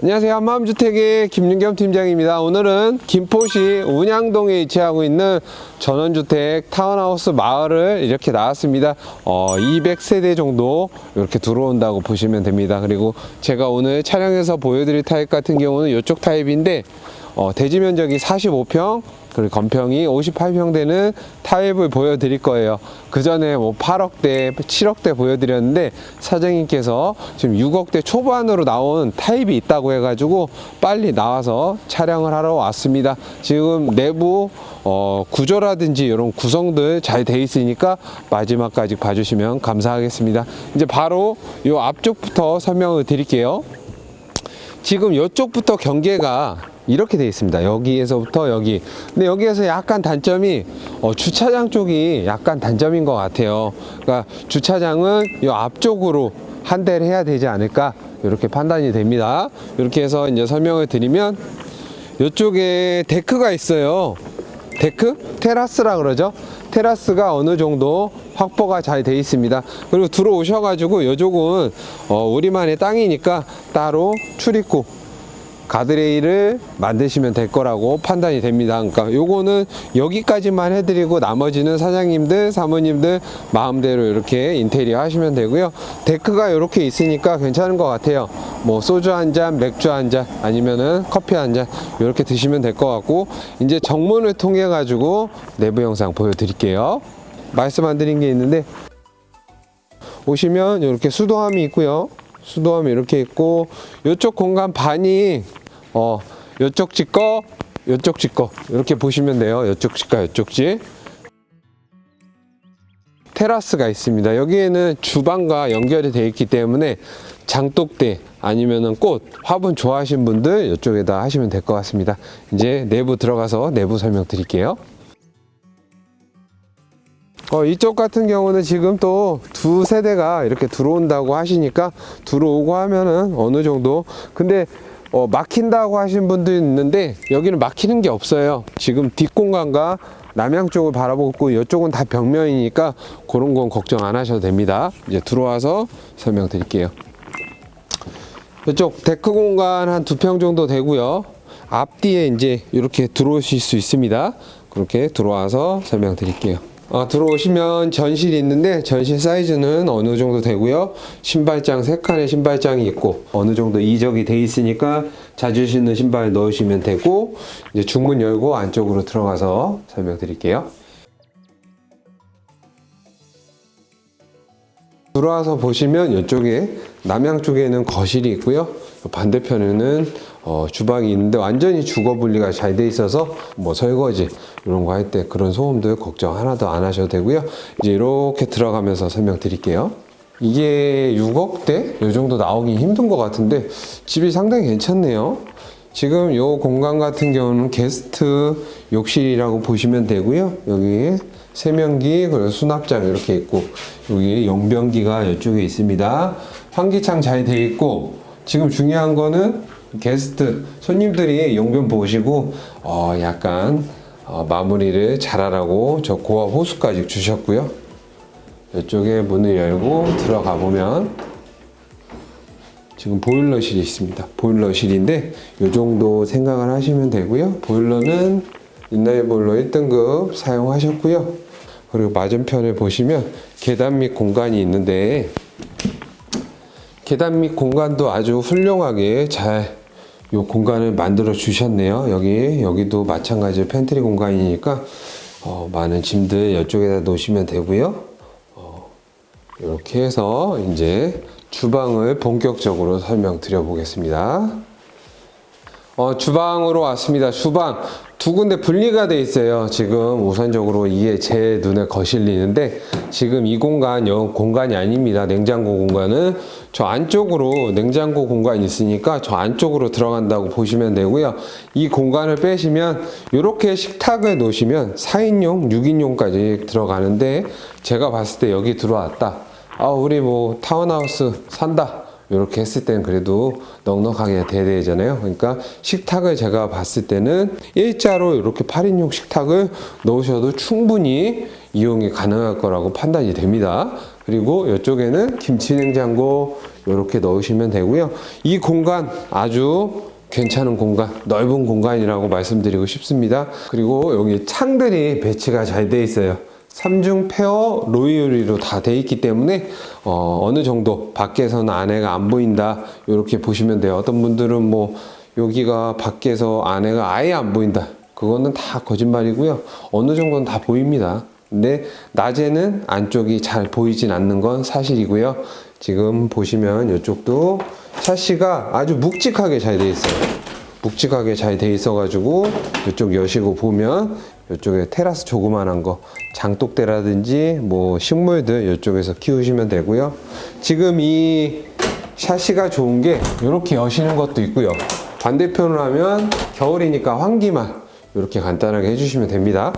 안녕하세요. 한마음주택의 김윤겸 팀장입니다. 오늘은 김포시 운양동에 위치하고 있는 전원주택 타운하우스 마을을 이렇게 나왔습니다. 어, 200세대 정도 이렇게 들어온다고 보시면 됩니다. 그리고 제가 오늘 촬영해서 보여드릴 타입 같은 경우는 이쪽 타입인데 어, 대지 면적이 45평, 그리고 건평이 58평 되는 타입을 보여드릴 거예요. 그 전에 뭐 8억대, 7억대 보여드렸는데 사장님께서 지금 6억대 초반으로 나온 타입이 있다고 해가지고 빨리 나와서 촬영을 하러 왔습니다. 지금 내부 어, 구조라든지 이런 구성들 잘 돼 있으니까 마지막까지 봐주시면 감사하겠습니다. 이제 바로 이 앞쪽부터 설명을 드릴게요. 지금 이쪽부터 경계가 이렇게 되어 있습니다. 여기에서부터 여기. 근데 여기에서 약간 단점이 어, 주차장 쪽이 약간 단점인 것 같아요. 그러니까 주차장은 이 앞쪽으로 한 대를 해야 되지 않을까 이렇게 판단이 됩니다. 이렇게 해서 이제 설명을 드리면 이쪽에 데크가 있어요. 데크? 테라스라 그러죠. 테라스가 어느 정도 확보가 잘 돼 있습니다. 그리고 들어오셔가지고 이쪽은 어, 우리만의 땅이니까 따로 출입구 가드레일을 만드시면 될 거라고 판단이 됩니다. 그러니까 요거는 여기까지만 해드리고 나머지는 사장님들, 사모님들 마음대로 이렇게 인테리어 하시면 되고요. 데크가 이렇게 있으니까 괜찮은 것 같아요. 뭐 소주 한 잔, 맥주 한 잔, 아니면은 커피 한 잔 이렇게 드시면 될 것 같고 이제 정문을 통해 가지고 내부 영상 보여드릴게요. 말씀 안 드린 게 있는데 오시면 이렇게 수도함이 있고요. 수도함이 이렇게 있고 이쪽 공간 반이 어 이쪽 집 거, 이쪽 집 거 이렇게 보시면 돼요. 이쪽 집과 이쪽 집. 테라스가 있습니다. 여기에는 주방과 연결이 되어 있기 때문에 장독대 아니면은 꽃, 화분 좋아하시는 분들 이쪽에다 하시면 될 것 같습니다. 이제 내부 들어가서 내부 설명 드릴게요. 어, 이쪽 같은 경우는 지금 또 두 세대가 이렇게 들어온다고 하시니까 들어오고 하면은 어느 정도 근데 어, 막힌다고 하신 분도 있는데 여기는 막히는 게 없어요. 지금 뒷공간과 남양 쪽을 바라보고 이쪽은 다 벽면이니까 그런 건 걱정 안 하셔도 됩니다. 이제 들어와서 설명드릴게요. 이쪽 데크 공간 한 두 평 정도 되고요. 앞뒤에 이제 이렇게 들어오실 수 있습니다. 그렇게 들어와서 설명드릴게요 어, 들어오시면 전실이 있는데 전실 사이즈는 어느 정도 되고요. 신발장 세 칸의 신발장이 있고 어느 정도 이적이 돼 있으니까 자주 신는 신발 넣으시면 되고 이제 중문 열고 안쪽으로 들어가서 설명드릴게요. 들어와서 보시면 이쪽에 남양 쪽에는 거실이 있고요. 반대편에는 어, 주방이 있는데 완전히 주거 분리가 잘 돼 있어서 뭐 설거지 이런 거 할 때 그런 소음들 걱정 하나도 안 하셔도 되고요. 이제 이렇게 들어가면서 설명드릴게요. 이게 6억대 이 정도 나오기 힘든 것 같은데 집이 상당히 괜찮네요. 지금 이 공간 같은 경우는 게스트 욕실이라고 보시면 되고요. 여기 세면기 그리고 수납장 이렇게 있고 여기 용변기가 이쪽에 있습니다. 환기창 잘 돼 있고 지금 중요한 거는 게스트 손님들이 용변 보시고 어 약간 어 마무리를 잘하라고 저 고압 호수까지 주셨고요. 이쪽에 문을 열고 들어가 보면 지금 보일러실이 있습니다. 보일러실인데 이 정도 생각을 하시면 되고요. 보일러는 인라인 보일러 1등급 사용하셨고요. 그리고 맞은편에 보시면 계단 및 공간이 있는데 계단 및 공간도 아주 훌륭하게 잘 이 공간을 만들어 주셨네요. 여기 여기도 마찬가지로 팬트리 공간이니까 어, 많은 짐들 이쪽에다 놓으시면 되고요. 어, 이렇게 해서 이제 주방을 본격적으로 설명드려 보겠습니다. 어, 주방으로 왔습니다. 주방 두 군데 분리가 돼 있어요. 지금 우선적으로 이게 제 눈에 거실리는데 지금 이 공간 영 공간이 아닙니다. 냉장고 공간은 저 안쪽으로 냉장고 공간이 있으니까 저 안쪽으로 들어간다고 보시면 되고요. 이 공간을 빼시면 이렇게 식탁을 놓으시면 4인용, 6인용까지 들어가는데 제가 봤을 때 여기 들어왔다. 아, 우리 뭐 타운하우스 산다. 이렇게 했을 때는 그래도 넉넉하게 돼야 되잖아요. 그러니까 식탁을 제가 봤을 때는 일자로 이렇게 8인용 식탁을 넣으셔도 충분히 이용이 가능할 거라고 판단이 됩니다. 그리고 이쪽에는 김치 냉장고, 이렇게 넣으시면 되고요. 이 공간 아주 괜찮은 공간, 넓은 공간이라고 말씀드리고 싶습니다. 그리고 여기 창들이 배치가 잘 돼 있어요. 삼중 페어 로이유리로 다 돼 있기 때문에 어, 느 정도 밖에서는 안에가 안 보인다 이렇게 보시면 돼요. 어떤 분들은 뭐 여기가 밖에서 안에가 아예 안 보인다. 그거는 다 거짓말이고요. 어느 정도는 다 보입니다. 근데 낮에는 안쪽이 잘 보이진 않는 건 사실이고요. 지금 보시면 이쪽도 샤시가 아주 묵직하게 잘 돼 있어요. 묵직하게 잘 돼 있어가지고 이쪽 여시고 보면 이쪽에 테라스 조그만한 거 장독대라든지 뭐 식물들 이쪽에서 키우시면 되고요. 지금 이 샤시가 좋은 게 이렇게 여시는 것도 있고요. 반대편으로 하면 겨울이니까 환기만 이렇게 간단하게 해주시면 됩니다.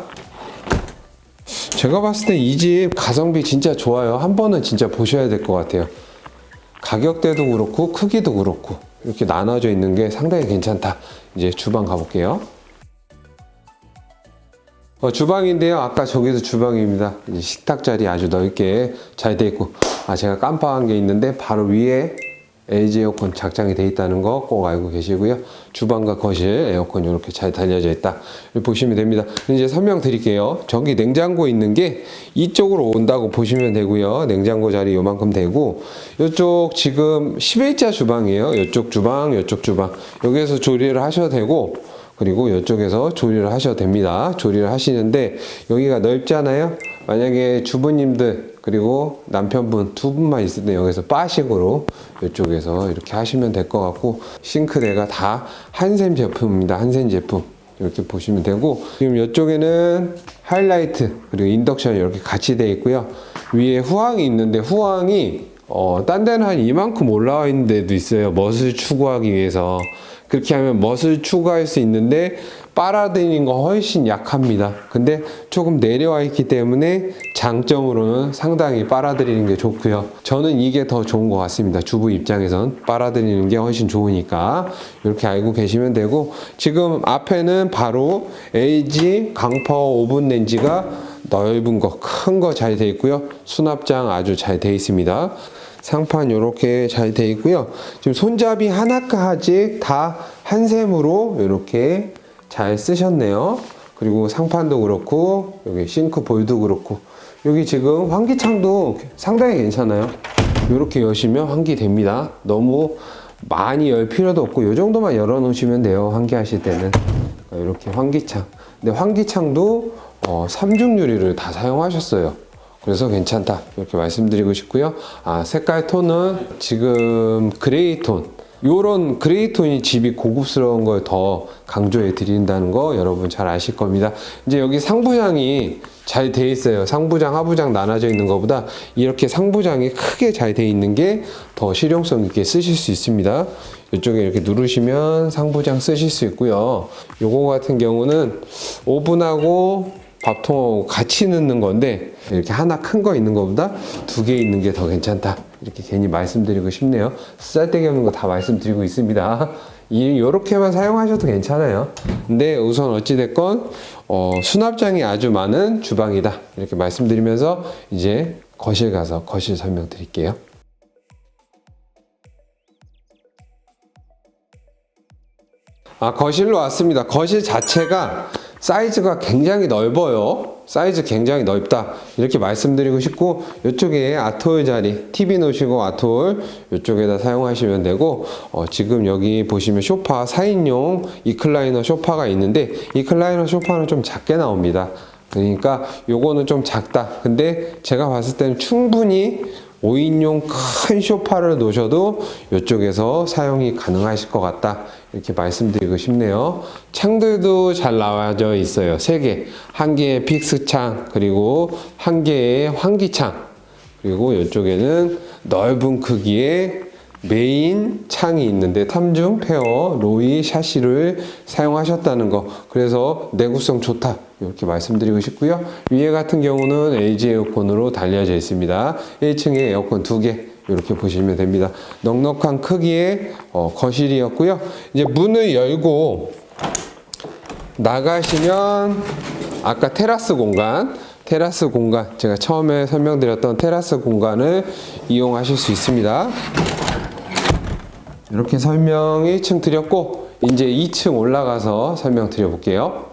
제가 봤을 때 이 집 가성비 진짜 좋아요. 한 번은 진짜 보셔야 될 것 같아요. 가격대도 그렇고 크기도 그렇고 이렇게 나눠져 있는 게 상당히 괜찮다. 이제 주방 가볼게요. 어, 주방인데요. 아까 저기도 주방입니다. 식탁 자리 아주 넓게 잘 돼 있고, 아 제가 깜빡한 게 있는데 바로 위에 LG 에어컨 작장이 돼 있다는 거 꼭 알고 계시고요. 주방과 거실 에어컨 이렇게 잘 달려져 있다. 보시면 됩니다. 이제 설명 드릴게요. 저기 냉장고 있는 게 이쪽으로 온다고 보시면 되고요. 냉장고 자리 요만큼 되고 이쪽 지금 11자 주방이에요. 이쪽 주방, 이쪽 주방. 여기에서 조리를 하셔도 되고 그리고 이쪽에서 조리를 하셔도 됩니다. 조리를 하시는데 여기가 넓잖아요. 만약에 주부님들 그리고 남편분 두 분만 있을 때 여기서 바식으로 이쪽에서 이렇게 하시면 될 것 같고 싱크대가 다 한샘 제품입니다. 한샘 제품. 이렇게 보시면 되고 지금 이쪽에는 하이라이트 그리고 인덕션 이렇게 같이 되어 있고요. 위에 후황이 있는데 후황이 어, 딴 데는 한 이만큼 올라와 있는 데도 있어요. 멋을 추구하기 위해서. 그렇게 하면 멋을 추구할 수 있는데 빨아들이는 거 훨씬 약합니다. 근데 조금 내려와 있기 때문에 장점으로는 상당히 빨아들이는 게 좋고요. 저는 이게 더 좋은 것 같습니다. 주부 입장에선 빨아들이는 게 훨씬 좋으니까 이렇게 알고 계시면 되고 지금 앞에는 바로 LG 강파워 오븐 렌지가 넓은 거, 큰 거 잘 돼 있고요. 수납장 아주 잘 돼 있습니다. 상판 이렇게 잘 돼 있고요. 지금 손잡이 하나까지 다 한샘으로 이렇게 잘 쓰셨네요. 그리고 상판도 그렇고 여기 싱크 볼도 그렇고 여기 지금 환기창도 상당히 괜찮아요. 이렇게 여시면 환기됩니다. 너무 많이 열 필요도 없고 이 정도만 열어 놓으시면 돼요. 환기하실 때는 이렇게 환기창. 근데 환기창도 어, 삼중 유리를 다 사용하셨어요. 그래서 괜찮다 이렇게 말씀드리고 싶고요. 아 색깔 톤은 지금 그레이 톤. 요런 그레이 톤이 집이 고급스러운 걸 더 강조해 드린다는 거 여러분 잘 아실 겁니다. 이제 여기 상부장이 잘 돼 있어요. 상부장, 하부장 나눠져 있는 것보다 이렇게 상부장이 크게 잘 돼 있는 게 더 실용성 있게 쓰실 수 있습니다. 이쪽에 이렇게 누르시면 상부장 쓰실 수 있고요. 요거 같은 경우는 오븐하고 밥통하고 같이 넣는 건데 이렇게 하나 큰 거 있는 것보다 두 개 있는 게 더 괜찮다. 이렇게 괜히 말씀드리고 싶네요. 쓰잘데기 없는 거 다 말씀드리고 있습니다. 이렇게만 사용하셔도 괜찮아요. 근데 우선 어찌됐건 어, 수납장이 아주 많은 주방이다. 이렇게 말씀드리면서 이제 거실 가서 거실 설명 드릴게요. 아, 거실로 왔습니다. 거실 자체가 사이즈가 굉장히 넓어요. 사이즈 굉장히 넓다. 이렇게 말씀드리고 싶고, 이쪽에 아톨 자리, TV 놓으시고 아톨 이쪽에다 사용하시면 되고, 어, 지금 여기 보시면 소파 4인용 이클라이너 소파가 있는데, 이클라이너 소파는 좀 작게 나옵니다. 그러니까 요거는 좀 작다. 근데 제가 봤을 때는 충분히 5인용 큰 소파를 놓으셔도 이쪽에서 사용이 가능하실 것 같다. 이렇게 말씀드리고 싶네요. 창들도 잘 나와져 있어요. 세 개. 한 개의 픽스 창, 그리고 한 개의 환기창. 그리고 이쪽에는 넓은 크기의 메인 창이 있는데 탐중 페어 로이 샤시를 사용하셨다는 거 그래서 내구성 좋다 이렇게 말씀드리고 싶고요 위에 같은 경우는 LG 에어컨으로 달려져 있습니다 1층에 에어컨 두개 이렇게 보시면 됩니다. 넉넉한 크기의 어, 거실이었고요. 이제 문을 열고 나가시면 아까 테라스 공간 테라스 공간 제가 처음에 설명드렸던 테라스 공간을 이용하실 수 있습니다. 이렇게 설명 1층 드렸고 이제 2층 올라가서 설명 드려볼게요.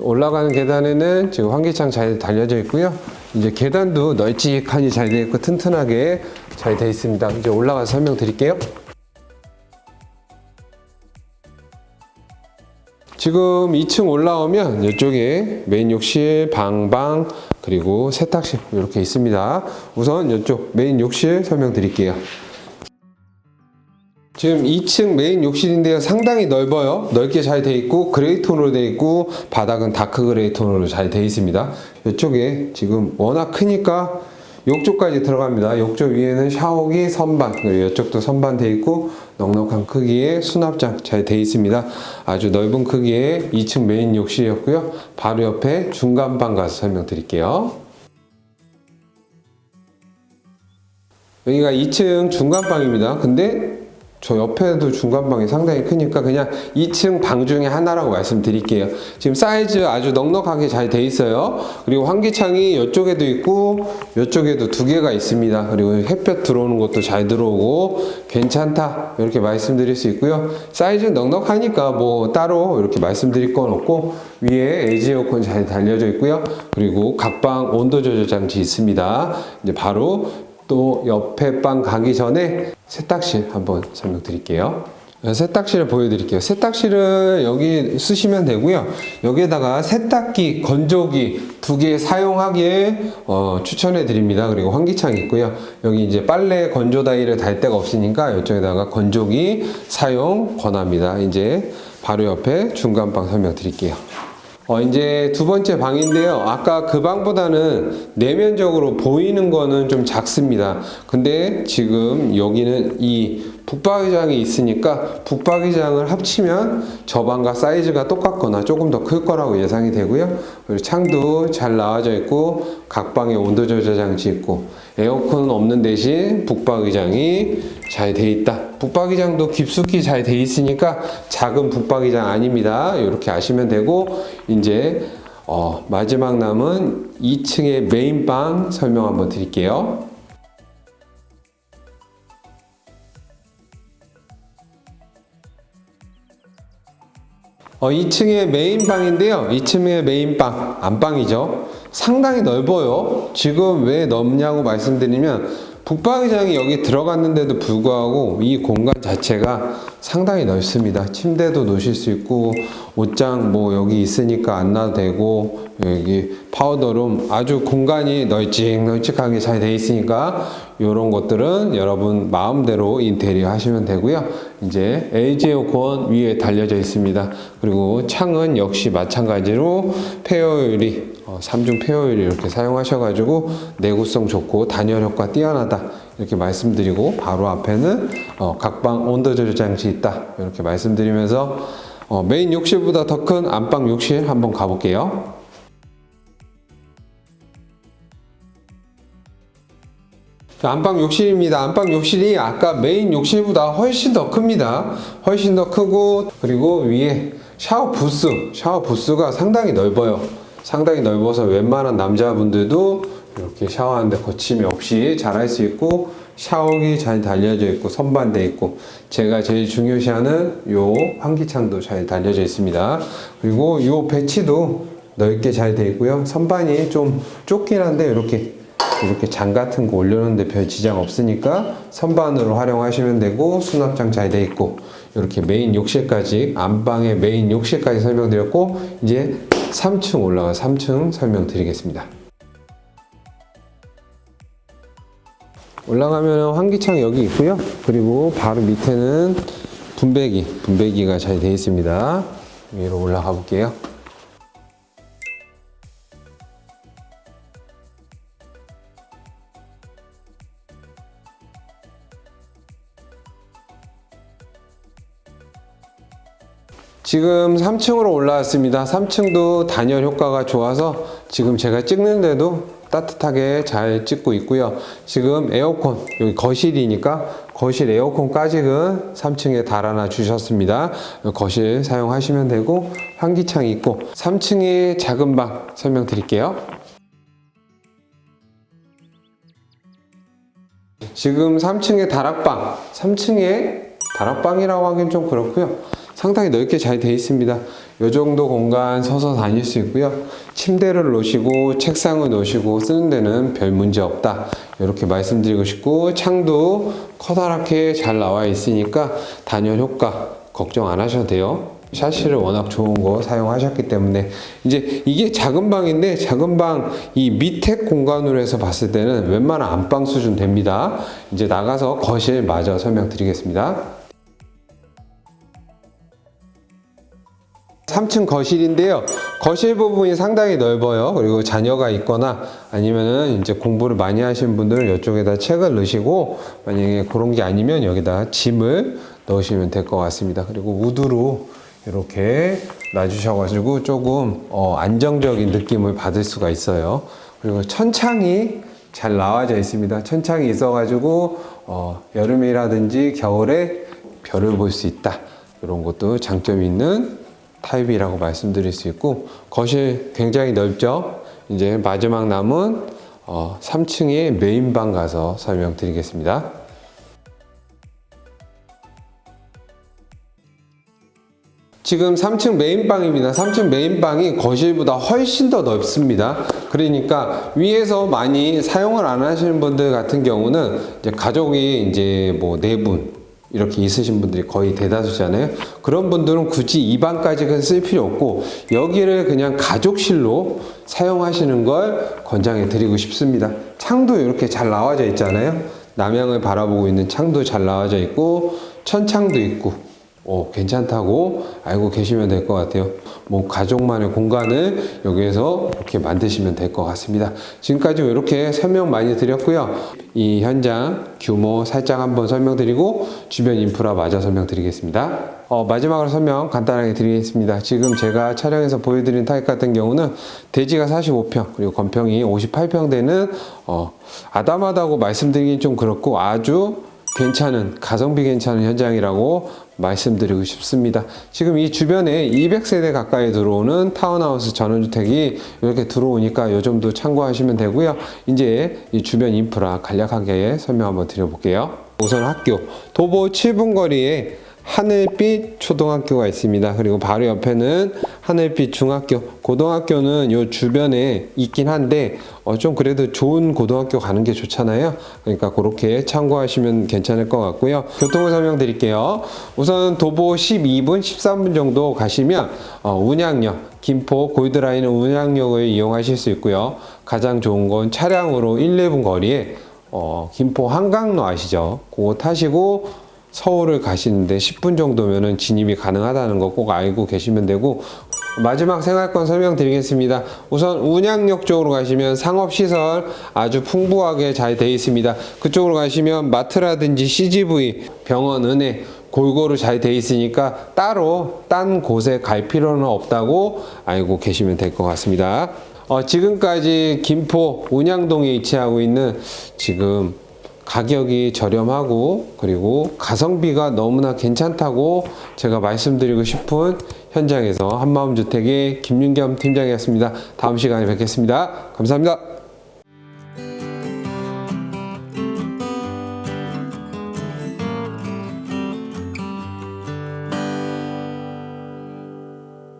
올라가는 계단에는 지금 환기창 잘 달려져 있고요. 이제 계단도 널찍하니 잘 되어 있고 튼튼하게 잘 되어 있습니다. 이제 올라가서 설명드릴게요. 지금 2층 올라오면 이쪽에 메인 욕실, 방방, 그리고 세탁실 이렇게 있습니다. 우선 이쪽 메인 욕실 설명드릴게요. 지금 2층 메인 욕실인데요. 상당히 넓어요. 넓게 잘 돼 있고 그레이 톤으로 돼 있고 바닥은 다크 그레이 톤으로 잘 돼 있습니다. 이쪽에 지금 워낙 크니까 욕조까지 들어갑니다. 욕조 위에는 샤워기, 선반, 그리고 이쪽도 선반 돼 있고 넉넉한 크기의 수납장 잘 돼 있습니다. 아주 넓은 크기의 2층 메인 욕실이었고요. 바로 옆에 중간방 가서 설명드릴게요. 여기가 2층 중간방입니다. 근데 저 옆에도 중간방이 상당히 크니까 그냥 2층 방 중에 하나라고 말씀드릴게요. 지금 사이즈 아주 넉넉하게 잘 돼 있어요. 그리고 환기창이 이쪽에도 있고 이쪽에도 두 개가 있습니다. 그리고 햇볕 들어오는 것도 잘 들어오고 괜찮다 이렇게 말씀드릴 수 있고요. 사이즈 넉넉하니까 뭐 따로 이렇게 말씀드릴 건 없고 위에 에지 에어컨 잘 달려져 있고요. 그리고 각방 온도 조절 장치 있습니다. 이제 바로 또 옆에 방 가기 전에 세탁실 한번 설명드릴게요. 세탁실을 보여드릴게요. 세탁실은 여기 쓰시면 되고요. 여기에다가 세탁기, 건조기 두 개 사용하기에 어, 추천해 드립니다. 그리고 환기창 있고요. 여기 이제 빨래 건조 다이를 달 데가 없으니까 이쪽에다가 건조기 사용 권합니다. 이제 바로 옆에 중간방 설명드릴게요. 어, 이제 두 번째 방인데요. 아까 그 방보다는 내면적으로 보이는 거는 좀 작습니다. 근데 지금 여기는 이 북박이장이 있으니까 북박이장을 합치면 저 방과 사이즈가 똑같거나 조금 더 클 거라고 예상이 되고요. 그리고 창도 잘 나와져 있고 각 방에 온도 조절 장치 있고 에어컨은 없는 대신 북박이장이 잘 돼 있다. 북박이장도 깊숙이 잘 돼 있으니까 작은 북박이장 아닙니다. 이렇게 아시면 되고 이제 어, 마지막 남은 2층의 메인방 설명 한번 드릴게요. 어, 2층의 메인방인데요. 2층의 메인방, 안방이죠. 상당히 넓어요. 지금 왜 넓냐고 말씀드리면 북방의장이 여기 들어갔는데도 불구하고 이 공간 자체가 상당히 넓습니다. 침대도 놓으실 수 있고 옷장 뭐 여기 있으니까 안 놔도 되고 여기 파우더룸 아주 공간이 널찍널찍하게 잘 돼 있으니까 이런 것들은 여러분 마음대로 인테리어 하시면 되고요. 이제 LG 에어컨 위에 달려져 있습니다. 그리고 창은 역시 마찬가지로 폐허율이 어, 3중 폐허율 이렇게 사용하셔가지고 내구성 좋고 단열 효과 뛰어나다 이렇게 말씀드리고 바로 앞에는 어, 각방 온도 조절 장치 있다 이렇게 말씀드리면서 어, 메인 욕실보다 더 큰 안방 욕실 한번 가볼게요. 자, 안방 욕실입니다. 안방 욕실이 아까 메인 욕실보다 훨씬 더 큽니다. 훨씬 더 크고 그리고 위에 샤워 부스, 샤워 부스가 상당히 넓어요. 상당히 넓어서 웬만한 남자분들도 이렇게 샤워하는데 거침이 없이 잘 할 수 있고 샤워기 잘 달려져 있고 선반돼 있고 제가 제일 중요시하는 요 환기창도 잘 달려져 있습니다. 그리고 요 배치도 넓게 잘 돼 있고요. 선반이 좀 좁긴 한데 이렇게 이렇게 장 같은 거 올려놓는데 별 지장 없으니까 선반으로 활용하시면 되고 수납장 잘 돼 있고 이렇게 메인 욕실까지 안방의 메인 욕실까지 설명드렸고 이제 3층 올라가 3층 설명드리겠습니다. 올라가면 환기창 여기 있고요. 그리고 바로 밑에는 분배기, 분배기가 잘 되어 있습니다. 위로 올라가 볼게요. 지금 3층으로 올라왔습니다. 3층도 단열 효과가 좋아서 지금 제가 찍는데도 따뜻하게 잘 찍고 있고요. 지금 에어컨, 여기 거실이니까 거실 에어컨까지는 3층에 달아나 주셨습니다. 거실 사용하시면 되고 환기창이 있고 3층에 작은 방 설명드릴게요. 지금 3층에 다락방, 3층에 다락방이라고 하긴 좀 그렇고요. 상당히 넓게 잘 되어 있습니다. 이 정도 공간 서서 다닐 수 있고요. 침대를 놓으시고 책상을 놓으시고 쓰는 데는 별 문제 없다. 이렇게 말씀드리고 싶고 창도 커다랗게 잘 나와 있으니까 단열 효과 걱정 안 하셔도 돼요. 샤시를 워낙 좋은 거 사용하셨기 때문에 이제 이게 작은 방인데 작은 방 이 밑에 공간으로 해서 봤을 때는 웬만한 안방 수준 됩니다. 이제 나가서 거실 마저 설명드리겠습니다. 3층 거실인데요. 거실 부분이 상당히 넓어요. 그리고 자녀가 있거나 아니면은 이제 공부를 많이 하신 분들은 이쪽에다 책을 넣으시고 만약에 그런 게 아니면 여기다 짐을 넣으시면 될 것 같습니다. 그리고 우드로 이렇게 놔주셔가지고 조금 어, 안정적인 느낌을 받을 수가 있어요. 그리고 천창이 잘 나와져 있습니다. 천창이 있어가지고 어, 여름이라든지 겨울에 별을 볼 수 있다. 이런 것도 장점이 있는 타입이라고 말씀드릴 수 있고 거실 굉장히 넓죠. 이제 마지막 남은 어, 3층의 메인방 가서 설명드리겠습니다. 지금 3층 메인방입니다. 3층 메인방이 거실보다 훨씬 더 넓습니다. 그러니까 위에서 많이 사용을 안 하시는 분들 같은 경우는 이제 가족이 이제 뭐 네 분 이렇게 있으신 분들이 거의 대다수잖아요. 그런 분들은 굳이 이 방까지는 쓸 필요 없고 여기를 그냥 가족실로 사용하시는 걸 권장해 드리고 싶습니다. 창도 이렇게 잘 나와져 있잖아요. 남향을 바라보고 있는 창도 잘 나와져 있고 천창도 있고 어, 괜찮다고 알고 계시면 될 것 같아요. 뭐, 가족만의 공간을 여기에서 이렇게 만드시면 될 것 같습니다. 지금까지 이렇게 설명 많이 드렸고요. 이 현장 규모 살짝 한번 설명드리고, 주변 인프라 마저 설명드리겠습니다. 어, 마지막으로 설명 간단하게 드리겠습니다. 지금 제가 촬영해서 보여드린 타입 같은 경우는 대지가 45평, 그리고 건평이 58평 되는, 어, 아담하다고 말씀드리긴 좀 그렇고, 아주 괜찮은 가성비 괜찮은 현장이라고 말씀드리고 싶습니다. 지금 이 주변에 200세대 가까이 들어오는 타운하우스 전원주택이 이렇게 들어오니까 요 정도 참고하시면 되고요. 이제 이 주변 인프라 간략하게 설명 한번 드려볼게요. 우선 학교 도보 7분 거리에 하늘빛 초등학교가 있습니다. 그리고 바로 옆에는 하늘빛 중학교, 고등학교는 요 주변에 있긴 한데 어, 좀 그래도 좋은 고등학교 가는 게 좋잖아요. 그러니까 그렇게 참고하시면 괜찮을 것 같고요. 교통을 설명드릴게요. 우선 도보 12분, 13분 정도 가시면 어, 운양역, 김포 골드라인 운양역을 이용하실 수 있고요. 가장 좋은 건 차량으로 1, 2분 거리에 어, 김포 한강로 아시죠? 그거 타시고 서울을 가시는데 10분 정도면은 진입이 가능하다는 거 꼭 알고 계시면 되고 마지막 생활권 설명드리겠습니다. 우선 운양역 쪽으로 가시면 상업시설 아주 풍부하게 잘 되어 있습니다. 그쪽으로 가시면 마트라든지 CGV, 병원, 은행 골고루 잘돼 있으니까 따로 딴 곳에 갈 필요는 없다고 알고 계시면 될 것 같습니다. 어, 지금까지 김포 운양동에 위치하고 있는 지금 가격이 저렴하고 그리고 가성비가 너무나 괜찮다고 제가 말씀드리고 싶은 현장에서 한마음주택의 김윤겸 팀장이었습니다. 다음 시간에 뵙겠습니다. 감사합니다.